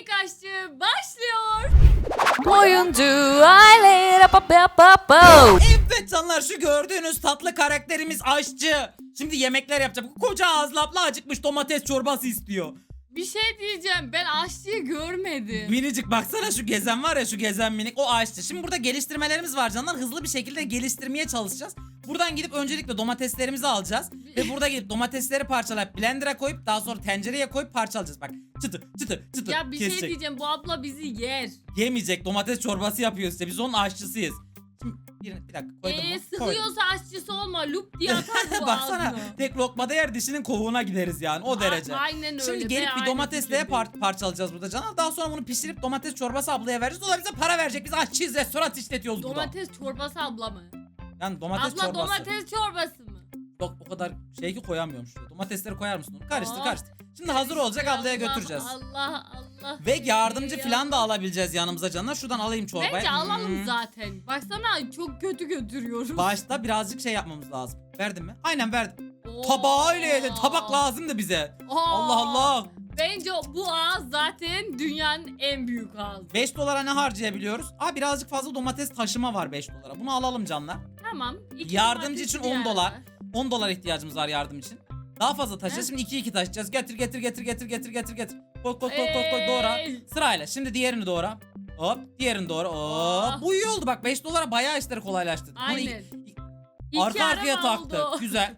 Minik aşçı başlıyor. Oyuncu aile. Evet canlar şu gördüğünüz tatlı karakterimiz aşçı. Şimdi yemekler yapacak. Bu Koca ağızlı abla acıkmış domates çorbası istiyor. Bir şey diyeceğim ben aşçıyı görmedim. Minicik baksana şu gezen var ya şu gezen minik o aşçı. Şimdi burada geliştirmelerimiz var canlar. Hızlı bir şekilde geliştirmeye çalışacağız. Buradan gidip öncelikle domateslerimizi alacağız. Ve burada gidip domatesleri parçalayıp blender'a koyup daha sonra tencereye koyup parçalayacağız. Bak çıtır çıtır çıtır Ya bir şey kesecek. diyeceğim bu abla bizi yer. Yemeyecek domates çorbası yapıyor size. Biz onun aşçısıyız. Şimdi bir, bir dakika koydum Eee mu? Koydum. sıkıyorsa aşçısı olma lup diye atar bu Baksana ağzına. tek lokmada yer dişinin kovuğuna gideriz yani o derece. Aynen öyle. Şimdi Ben gelip bir domatesle par- parçalayacağız burada canım. Daha sonra bunu pişirip domates çorbası ablaya vereceğiz. O da bize para verecek. Biz aşçıyız restoran işletiyoruz burada. Domates çorbası abla mı? Yani domates abla çorbası. domates çorbası mı? Yok o kadar şey ki koyamıyorum şuraya. Domatesleri koyar mısın onu? Karıştır Aa, karıştır. Şimdi hazır olacak ablaya Allah, götüreceğiz. Allah Allah. Ve yardımcı Ya. falan da alabileceğiz yanımıza canlar. Şuradan alayım çorbayı. Bence alalım Hmm. zaten. Baksana çok kötü götürüyoruz. Başta birazcık şey yapmamız lazım. Verdin mi? Aynen verdim. Oo. Tabağı öyle. Tabak lazımdı bize. Oo. Allah Allah. Bence bu ağız zaten dünyanın en büyük ağzı. 5 dolara ne harcayabiliyoruz? Aa birazcık fazla domates taşıma var 5 dolara. Bunu alalım canlar. Tamam. iki Yardımcı domates için bir 10 yerde. dolar. 10 dolar ihtiyacımız var yardım için. Daha fazla taşıyacağız. Şimdi 2 2 taşıyacağız. Getir getir getir getir getir getir getir. Koy koy koy koy koy doğra. Ey. Sırayla. Şimdi diğerini doğra. Hop diğerini doğra. Hop. Oh. Bu iyi oldu bak 5 dolara bayağı işleri kolaylaştırdı. Bunu Aynen. ilk- İki arka arkaya taktı. oldu. Güzel.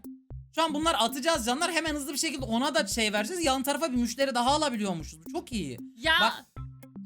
Şu an bunlar atacağız canlar. Hemen hızlı bir şekilde ona da şey vereceğiz. Yan tarafa bir müşteri daha alabiliyormuşuz. Bu çok iyi. Ya Bak,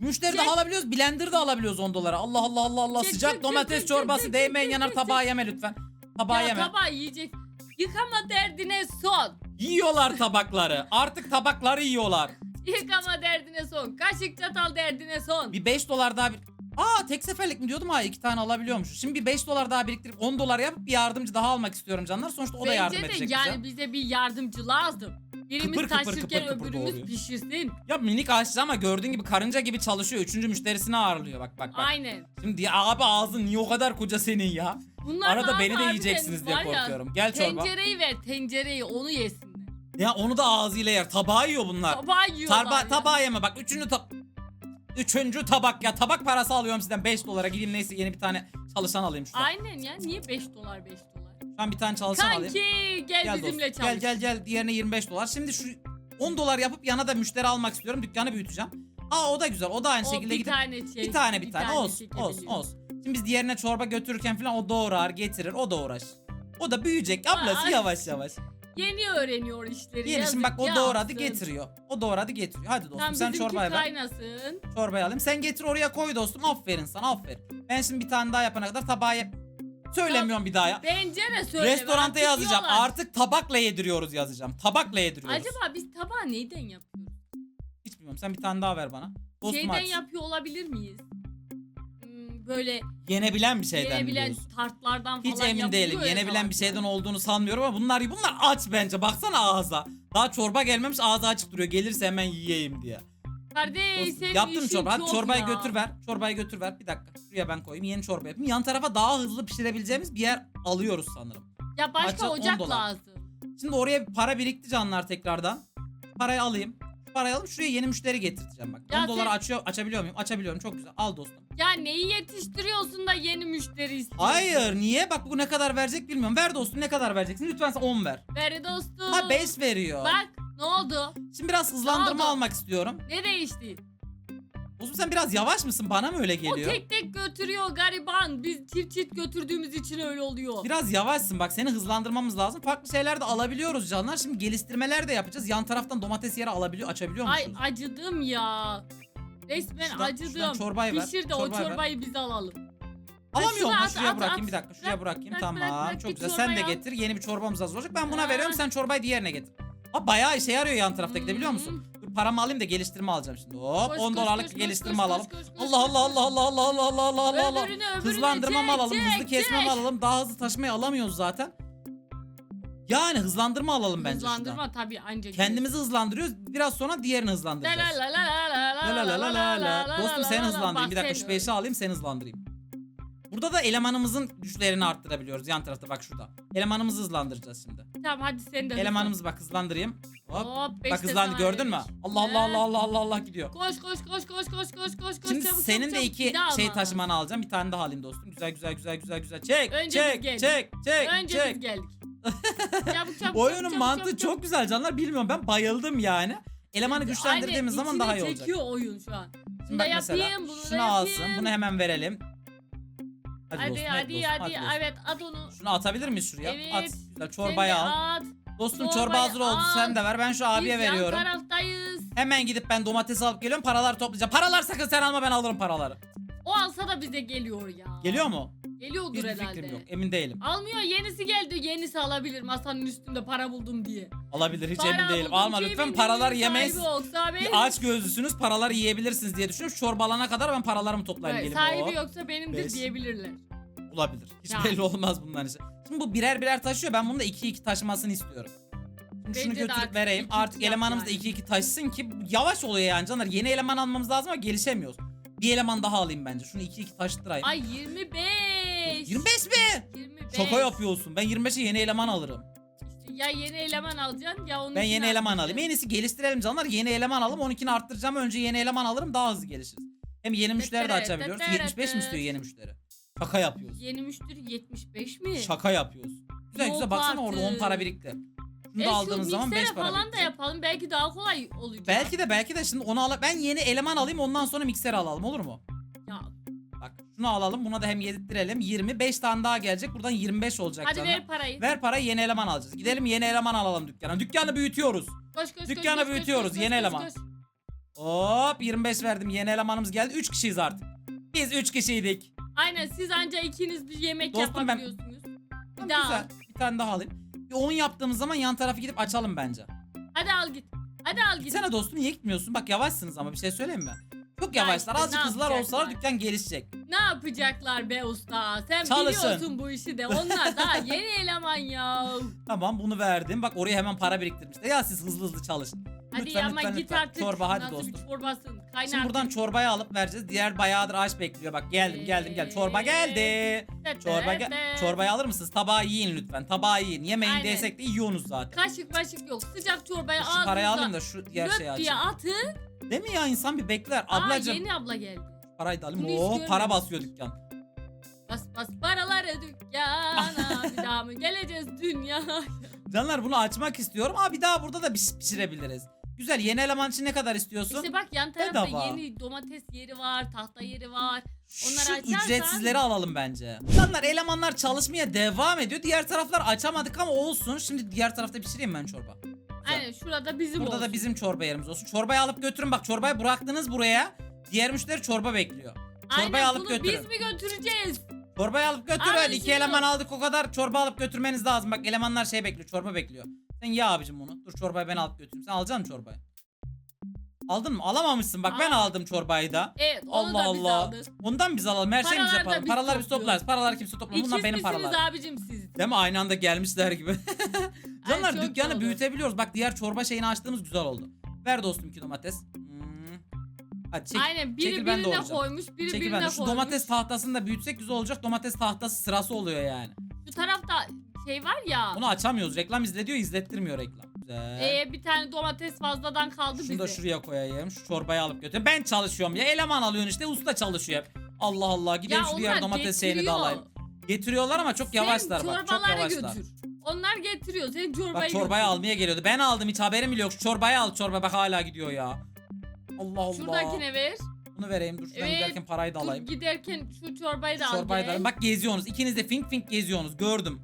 Müşteri Çek. de alabiliyoruz. Blender de alabiliyoruz 10 dolara. Allah Allah Allah Allah. Çek, Sıcak çek, domates çek, çorbası çek, değmeyin çek, yanar çek, tabağı çek. yeme lütfen. Tabağı ya yeme. tabağı yiyecek. Yıkama derdine son. Yiyorlar tabakları. Artık tabakları yiyorlar. Yıkama derdine son. Kaşık çatal derdine son. Bir 5 dolar daha bir... Aa tek seferlik mi diyordum ha iki tane alabiliyormuş. Şimdi bir 5 dolar daha biriktirip 10 dolar yapıp bir yardımcı daha almak istiyorum canlar. Sonuçta o da yardım Bence de edecek yani bize. bize bir yardımcı lazım. Birimiz Kıpır kıpır taşırken kıpır kıpır öbürümüz doğruyor. pişirsin. Ya minik aşçı ama gördüğün gibi karınca gibi çalışıyor. Üçüncü müşterisini ağırlıyor bak bak bak. Aynen. Şimdi ya abi ağzın niye o kadar koca senin ya? Bunlar Arada da beni de harbiden yiyeceksiniz diye var ya, korkuyorum. Gel çorba. Tencereyi ver tencereyi onu yesinler. Ya onu da ağzıyla yer. Tabağı yiyor bunlar. Tabağı yiyorlar Tarba, ya. tabağı yeme bak. Üçüncü tab... Üçüncü tabak ya. Tabak parası alıyorum sizden 5 dolara. Gideyim neyse yeni bir tane çalışan alayım şuradan. Aynen ya niye 5 dolar 5 dolar? Şu an bir tane çalışan alayım. Kanki gel, Gel bizimle dostum. çalış. Gel gel gel. Diğerine 25 dolar. Şimdi şu 10 dolar yapıp yana da müşteri almak istiyorum. Dükkanı büyüteceğim. Aa o da güzel. O da aynı O şekilde bir gidip tane şey. bir tane bir tane, olsun çekebiliyor. olsun olsun. Şimdi biz diğerine çorba götürürken falan o doğrar getirir o da uğraş. O da büyüyecek ablası Ay. yavaş yavaş. Yeni öğreniyor işleri. Yeni şimdi bak o ya doğradı getiriyor. O doğradı getiriyor. Hadi dostum Tam sen çorbayı ver. kaynasın. Çorbayı alayım. Sen getir oraya koy dostum. Aferin sana aferin. Ben şimdi bir tane daha yapana kadar tabağı. Söylemiyorum bir daha ya. Bence de söyle. Restoranta yazacağım. Artık tabakla yediriyoruz yazacağım. Tabakla yediriyoruz. Acaba biz tabağı neyden yapıyoruz? Hiç bilmiyorum. Sen bir tane daha ver bana. Dostum Şeyden yapıyor olabilir miyiz? Hmm, böyle Yenebilen bir şeyden yenebilen biliyoruz. tartlardan Hiç falan emin değilim. ya Yenebilen bir tabaklar. şeyden olduğunu sanmıyorum ama bunlar bunlar aç bence. Baksana ağza. Daha çorba gelmemiş ağzı açık duruyor. Gelirse hemen yiyeyim diye. Kardeş senin yaptın mı işin çorba? Hadi çok çorbayı ya. götür ver. Çorbayı götür ver. Bir dakika. Şuraya ben koyayım. Yeni çorba yapayım. Yan tarafa daha hızlı pişirebileceğimiz bir yer alıyoruz sanırım. Ya başka on ocak dolar. lazım. Şimdi oraya bir para birikti canlar tekrardan. Parayı alayım. Şu Parayı alıp şuraya yeni müşteri getireceğim bak. Ya 10 dolar sen- açıyor, açabiliyor muyum? Açabiliyorum. Çok güzel. Al dostum. Ya neyi yetiştiriyorsun da yeni müşteri istiyorsun? Hayır. Niye? Bak bu ne kadar verecek bilmiyorum. Ver dostum ne kadar vereceksin? Lütfen sen 10 ver. Ver dostum. Ha 5 veriyor. Bak ne oldu? Şimdi biraz hızlandırma oldu? almak istiyorum. Ne değişti? Dostum sen biraz yavaş mısın? Bana mı öyle O geliyor? tek tek götürüyor gariban. Biz çift çift götürdüğümüz için öyle oluyor. Biraz yavaşsın bak seni hızlandırmamız lazım. Farklı şeyler de alabiliyoruz canlar. Şimdi geliştirmeler de yapacağız. Yan taraftan domates yeri alabiliyor, açabiliyor Ay musunuz? acıdım ya. Resmen Şuradan- acıdım. şuradan çorbayı ver, Pişir de o çorbayı ver. çorbayı biz alalım. Ha, at, şuraya at, bırakayım at. bir dakika. Şuraya Bırak, bırakayım. bırak, tamam. bırak, bırak, Çok güzel. Sen de çorbayı getir. Yeni bir çorbamız hazır olacak. Ben buna Ha. veriyorum. Sen çorbayı diğerine getir. Ha bayağı işe yarıyor yan tarafta gidebiliyor Hmm. musun? Dur paramı alayım da geliştirme alacağım şimdi. Hop Koş, 10 koş, dolarlık koş, koş, geliştirme koş, alalım. koş, koş, koş, Allah Allah Allah Allah Allah Allah Allah Allah Allah Allah. Öbürünü, öbürünü Hızlandırma mı çek, alalım? çek, Hızlı kesme mi çek. alalım? Daha hızlı taşımayı alamıyoruz zaten. Yani hızlandırma alalım bence şuradan. Hızlandırma tabii ancak. Kendimizi hızlandırıyoruz. Biraz sonra diğerini La hızlandıracağız. la la la la la La la la la la la. la Dostum la la la. hızlandırayım. Bir dakika şu sen- beşi alayım seni hızlandırayım. Burada da elemanımızın güçlerini arttırabiliyoruz yan tarafta bak şurada. Elemanımızı hızlandıracağız şimdi. Tamam hadi sen de. Elemanımızı bak hızlandırayım. Hop. Hop, beş Bak de hızlandı sana gördün mü? vermiş. Allah Allah Allah. Allah Allah Allah gidiyor. Koş koş koş koş koş koş koş koş. Şimdi çabuk, senin çabuk, de çabuk. iki Bir daha şey alman taşımanı alacağım. Bir tane daha alayım dostum. Güzel güzel güzel güzel güzel. Çek Önce biz çek geldik. çek çek. Önce çek. biz geldik. çabuk çabuk. Bu oyunun çabuk, mantığı çabuk, çok çabuk. güzel canlar. Bilmiyorum ben bayıldım yani. Elemanı güçlendirdiğimiz Aynen, zaman içine daha iyi olacak. çekiyor oyun şu an. Bunu Şimdi da bak mesela yapayım, bunu da şunu alsın. yapayım. Bunu hemen verelim. Hadi, Hadi dostum, hadi dostum, hadi, dostum. evet at onu. Şunu atabilir miyiz şuraya? Evet. At. Güzel de al. at. Dostum Çorbayı çorba hazır oldu. al. Sen de ver. Ben şu abiye Biz veriyorum. yan taraftayız. Hemen gidip ben domates alıp geliyorum. Paralar toplayacağım. Paralar sakın sen alma ben alırım paraları. O alsa da bize geliyor ya. Geliyor mu? Geliyordur Hiçbir herhalde. fikrim yok. Emin değilim. Almıyor yenisi geldi. Yenisi alabilir masanın üstünde para buldum diye. Olabilir. Hiç Para emin değilim. buldum, Alma lütfen. Paralar sahibi yemeyiz. Bir aç gözlüsünüz paraları yiyebilirsiniz diye düşünüyorum. Çorba alana kadar ben paralarımı toplayayım Evet, gelin. sahibi Hop. yoksa benimdir Beş. diyebilirler. Olabilir. Hiç Yani. belli olmaz bunların işte. Şimdi bu birer birer taşıyor. Ben bunu da 2-2 taşımasını istiyorum. Şimdi şunu Bence de götürüp artık vereyim. iki Artık iki yap elemanımız da yani. 2-2 taşısın ki yavaş oluyor yani canlar. Yeni eleman almamız lazım ama gelişemiyoruz. Bir eleman daha alayım bence. Şunu 2-2 taşıttırayım. Ay 25. 25 mi? 25. Şaka yapıyorsun. Ben 25'e yeni eleman alırım. Ya yeni eleman alacaksın ya onun Ben yeni eleman alayım. En iyisi geliştirelim canlar. Yeni eleman alalım. 12'ni arttıracağım. Önce yeni eleman alırım. Daha hızlı gelişiriz. Hem yeni müşteri de açabiliyoruz. 75 mi istiyor yeni müşteri? Şaka yapıyoruz. Yeni müşteri 75 mi? Şaka yapıyoruz. Güzel Yok güzel baksana orada 10 artık. para birikti. Şunu da şu aldığımız zaman 5 miksere para falan da yapalım. Belki daha kolay olacak. Belki de belki de şimdi onu alıp ben yeni eleman alayım ondan sonra mikseri alalım olur mu? Ya, Bak şunu alalım buna da hem yedirttirelim 25 tane daha gelecek buradan 25 olacak hadi canlar. ver parayı. Ver parayı yeni eleman alacağız. Gidelim yeni eleman alalım dükkana. Dükkanı büyütüyoruz. Koş koş Dükkanı koş, koş, büyütüyoruz, koş, koş, yeni koş, eleman. koş. Hop 25 verdim yeni elemanımız geldi 3 kişiyiz artık. Biz 3 kişiydik. Aynen siz anca ikiniz bir yemek Dostum ben- yapabiliyorsunuz. Tamam, Bir daha güzel. al. Bir tane daha alayım. Bir 10 yaptığımız zaman yan tarafı gidip açalım bence. Hadi al git. Hadi al git. Gitsene dostum niye gitmiyorsun? Bak yavaşsınız ama bir şey söyleyeyim mi? Çok Ya yavaşlar. Azıcık ne hızlılar olsalar dükkan gelişecek. Ne yapacaklar be usta? Sen Çalışın. biliyorsun bu işi de. Onlar daha yeni eleman ya. Tamam bunu verdim. Bak oraya hemen para biriktirmişler. Ya siz hızlı hızlı çalışın. Hadi Lütfen, ama lütfen, git lütfen. artık. Çorba hadi Nasıl dostum. bir çorbasın? Kaynar. Şimdi buradan çorbayı alıp vereceğiz. Diğer bayağıdır aç bekliyor. Bak geldim geldim gel. Çorba geldi. Çorba gel. Çorbayı alır mısınız? Tabağı yiyin lütfen. Tabağı yiyin. Yemeyin Aynen. desek de yiyorsunuz zaten. Kaşık başık yok. Sıcak çorbayı Şu parayı alayım da şu diğer şeyi diye açayım. atın. Değil mi ya insan bir bekler. Aa Ablacım yeni abla geldi. parayı da alayım. Bunu hiç Oo para görmemiştim. basıyor dükkan. Bas bas paraları dükkana. bir daha mı geleceğiz dünya? Canlar bunu açmak istiyorum. Aa bir daha burada da piş- pişirebiliriz. Güzel yeni eleman için ne kadar istiyorsun? İşte bak yan tarafta Bedava. yeni domates yeri var, tahta yeri var. onları Şu açarsan- ücretsizleri alalım bence. Canlar elemanlar çalışmaya devam ediyor. Diğer taraflar açamadık ama olsun. Şimdi diğer tarafta pişireyim ben çorba. Güzel. Aynen şurada bizim Burada olsun. da bizim çorba yerimiz olsun. Çorbayı alıp götürün bak çorbayı bıraktınız buraya. Diğer müşteri çorba bekliyor. Çorbayı Aynen, alıp bunu götürün. biz mi götüreceğiz? Çorbayı alıp götürün. Alın İki şunu. eleman aldık o kadar. Çorba alıp götürmeniz lazım. Bak elemanlar şey bekliyor. Çorba bekliyor. Sen ye abicim bunu. Dur çorbayı ben alıp götüreyim. Sen alacaksın mı çorbayı? Aldın mı? Alamamışsın. Bak ben Aa. aldım çorbayı da. Evet onu Allah da biz Allah. aldık. Ondan biz alalım. Her şeyi biz Paralar da yapalım. biz Paraları biz topluyoruz. toplarız. Paraları kimse toplamaz. Bunlar İkiz benim misiniz paralar. abicim siz? Değil mi? Aynı anda gelmişler gibi. Canlar çok dükkanı doğru. büyütebiliyoruz. Bak diğer çorba şeyini açtığımız güzel oldu. Ver dostum iki domates. Hadi çek. Aynen biri çekil ben birine doğrayacağım. koymuş, biri Çekil birine ben de. koymuş. Şu domates tahtasını da büyütsek güzel olacak. Domates tahtası sırası oluyor yani. Şu tarafta şey var ya. Bunu açamıyoruz. Reklam izle diyor izlettirmiyor reklam. Güzel. Ee, bir tane domates fazladan kaldı Şunu da bize. şuraya koyayım. Şu çorbayı alıp götüreyim. Ben çalışıyorum ya. Eleman alıyorsun işte. Usta çalışıyor hep. Allah Allah. Gidelim şu diğer onlar domates şeyini de getiriyor. alayım. Getiriyorlar ama çok yavaşlar Sen bak. Çok çorbaları yavaşlar. götür. Onlar getiriyor. Sen çorbayı Bak çorbayı götür. almaya geliyordu. Ben aldım hiç haberim bile yok. Şu çorbayı al çorba bak hala gidiyor ya. Allah Allah. Şuradakine ver. Bunu vereyim dur şuradan Evet. giderken parayı da Dur, alayım. giderken şu çorbayı da al çorbayı da gel. alayım. Bak geziyorsunuz. İkiniz de fink fink geziyorsunuz. Gördüm.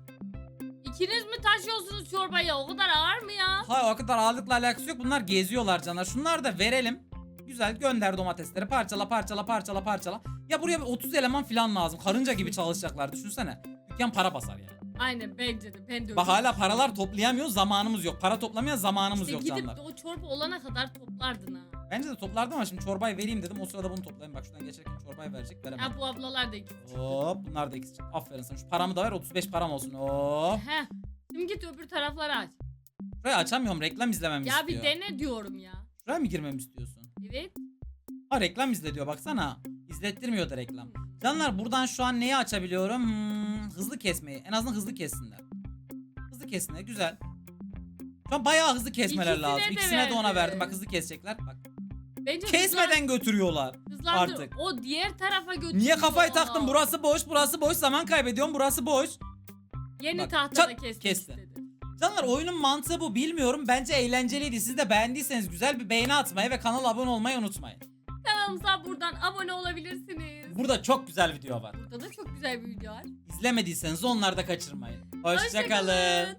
İkiniz mi taşıyorsunuz çorbayı? O kadar ağır mı ya? Hayır o kadar ağırlıkla alakası yok. Bunlar geziyorlar canlar. Şunları da verelim. Güzel gönder domatesleri. Parçala parçala parçala parçala. Ya buraya bir 30 eleman falan lazım. Karınca gibi çalışacaklar düşünsene. Dükkan para basar yani. Aynen bence de. Ben de Bak öyle hala paralar toplayamıyoruz. Zamanımız yok. Para toplamaya zamanımız İşte yok gidip canlar. de o çorba olana kadar toplardın ha. Bence de toplardım ama şimdi çorbayı vereyim dedim. O sırada bunu toplayayım. Bak şuradan geçerken çorbayı verecek. Veremem. Ha bu ablalar da iki. Hop bunlar da ikisi. Aferin sana. Şu paramı da ver 35 param olsun. Hop. Heh. Şimdi git öbür tarafları aç. Şurayı açamıyorum. Reklam izlememi Ya istiyor. bir dene diyorum ya. Şuraya mı girmemi istiyorsun? Evet. Ha reklam izle diyor baksana. İzlettirmiyor da reklam. Canlar buradan şu an neyi açabiliyorum? Hmm, hızlı kesmeyi. En azından hızlı kessinler. Hızlı kessinler güzel. Şu an bayağı hızlı kesmeler İkisine lazım. de İkisine de ona verdi. verdim. Bak hızlı kesecekler. Bak. Bence Kesmeden götürüyorlar. hızlan- hızlandır. artık. O diğer tarafa götürüyor. Niye kafayı taktın? Burası boş, burası boş. Zaman kaybediyorum. Burası boş. Yeni Bak, tahtada çat, kesmek kesti. istedi. Canlar oyunun mantığı bu bilmiyorum. Bence eğlenceliydi. Siz de beğendiyseniz güzel bir beğeni atmayı ve kanala abone olmayı unutmayın. Kanalımıza buradan abone olabilirsiniz. Burada çok güzel video var. Burada da çok güzel bir video var. İzlemediyseniz onları da kaçırmayın. Hoşçakalın. Hoşçakalın.